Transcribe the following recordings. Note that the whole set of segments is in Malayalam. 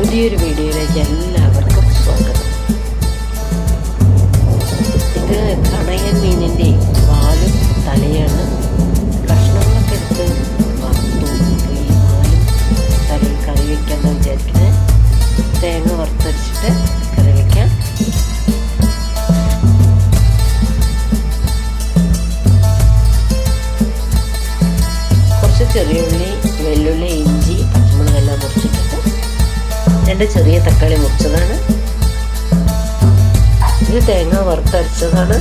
പുതിയൊരു വീഡിയോയിലേക്ക് എല്ലാവർക്കും സ്വാഗതം. ഇത് കണയൻ മീനിന്റെ വാലും തലയാണ്. കഷ്ണങ്ങളൊക്കെ എടുത്ത് വറുത്തു ഈ വാലും തലയിൽ കറി വയ്ക്കാമെന്ന് വിചാരിക്കുന്നത് തേങ്ങ വറുത്തരച്ചിട്ട് കറി വയ്ക്കാം കുറച്ച് ചെറിയ ഉള്ളി മുറിച്ചിട്ടിട്ട് രണ്ട് ചെറിയ തക്കാളി മുറിച്ചതാണ്. ഇത് തേങ്ങ വറുത്തരച്ചതാണ്.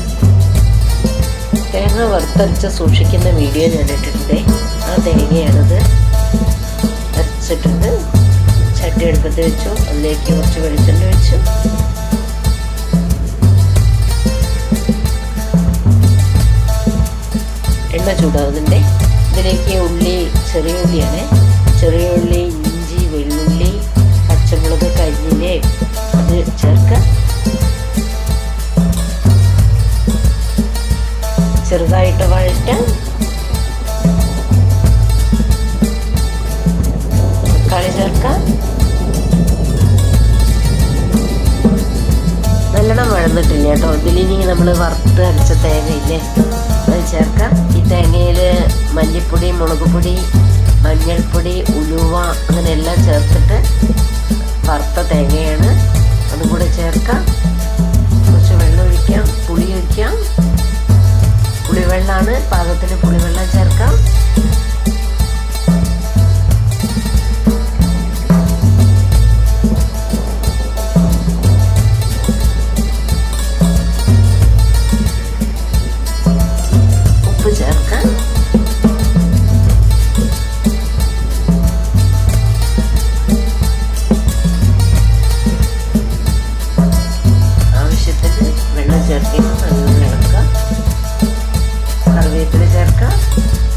തേങ്ങ വറുത്തരച്ച് സൂക്ഷിക്കുന്ന വീഡിയോ ഞാൻ ഇട്ടിട്ടുണ്ട് ആ തേങ്ങയാണിത് അരച്ചിട്ടുണ്ട്. ചട്ടി എടുപ്പത്ത് വെച്ചു. അതിലേക്ക് കുറച്ച് വെളിച്ചെണ്ണ വെച്ചു എണ്ണ ചൂടാവുന്നുണ്ട്. ഇതിലേക്ക് ഉള്ളി ചെറിയ ഉള്ളിയാണ്. ചെറിയ ഉള്ളി അത് ചേർക്കാം. ചെറുതായിട്ട് വഴറ്റ്. തക്കാളി ചേർക്കാം. നല്ലോണം വഴന്നിട്ടില്ല കേട്ടോ. ഇതിലിനി നമ്മൾ വറുത്ത് അരച്ച തേങ്ങയില്ലേ അത് ചേർക്കാം. ഈ തേങ്ങയിൽ മല്ലിപ്പൊടി മുളക് പൊടി മഞ്ഞൾപ്പൊടി ഉലുവ അങ്ങനെ എല്ലാം ചേർത്തിട്ട് വറുത്ത തേങ്ങയാണ് അതും കൂടെ ചേർക്കാം. കുറച്ച് വെള്ളം ഒഴിക്കാം. പുളി ഒഴിക്കാം. പുളിവെള്ളമാണ് പാകത്തിന് പുളിവെള്ളം ചേർക്കാം. Cerver, tres erques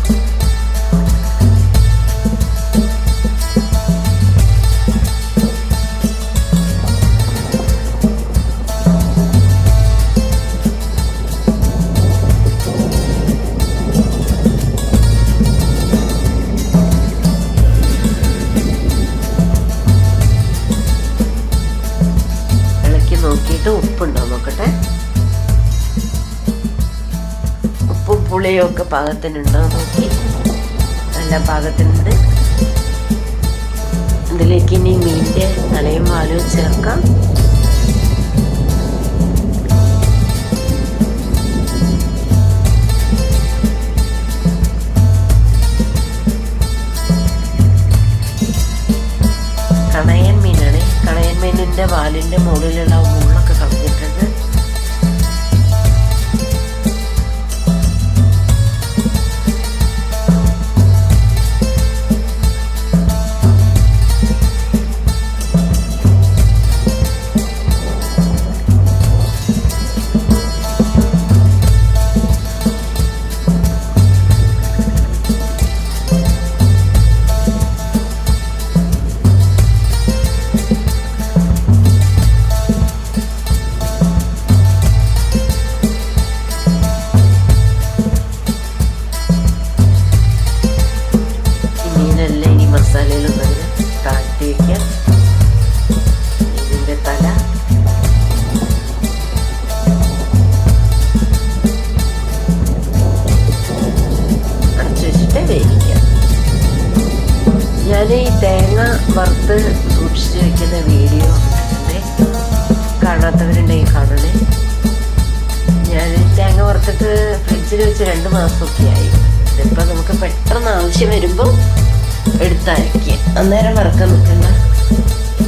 പുളിയും ഒക്കെ പാകത്തിനുണ്ടോ. നോക്കി നല്ല പാകത്തിനുണ്ട്. ഇതിലേക്ക് ഇനി മീന്റെ തലയും വാലും ചേർക്കാം. കണയൻ മീനാണ്. കണയൻ മീനിന്റെ വാലിന്റെ മുകളിലുള്ള തേങ്ങ വറുത്ത് സൂക്ഷിച്ച് വെക്കുന്ന വീഡിയോ കാണാത്തവരുണ്ടെങ്കിൽ കാണണേ. ഞാൻ തേങ്ങ വറുത്തിട്ട് ഫ്രിഡ്ജിൽ വെച്ച് രണ്ട് മാസമൊക്കെ ആയി. ഇതിപ്പോൾ നമുക്ക് പെട്ടെന്ന് ആവശ്യം വരുമ്പോൾ എടുത്തയക്കുക അന്നേരം വറക്കാൻ നിൽക്കണ്ട.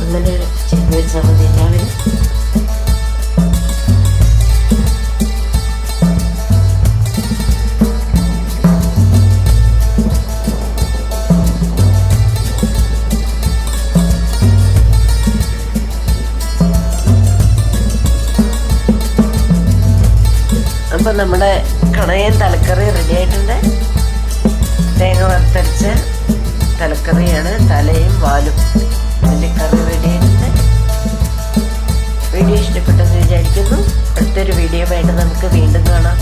അങ്ങനെ ചെയ്ത് വെച്ചാൽ മതി എല്ലാവരും. ഇപ്പം നമ്മുടെ കണയൻ തലക്കറി റെഡി ആയിട്ടുണ്ട്. തേങ്ങ വറുത്തരച്ച് തലക്കറിയാണ് തലയും വാലും. അതിന്റെ കറി റെഡി ആയിട്ടുണ്ട്. വീഡിയോ ഇഷ്ടപ്പെട്ടെന്ന് വിചാരിക്കുന്നു. അടുത്തൊരു വീഡിയോ വേണ്ട നമുക്ക് വീണ്ടും കാണാം.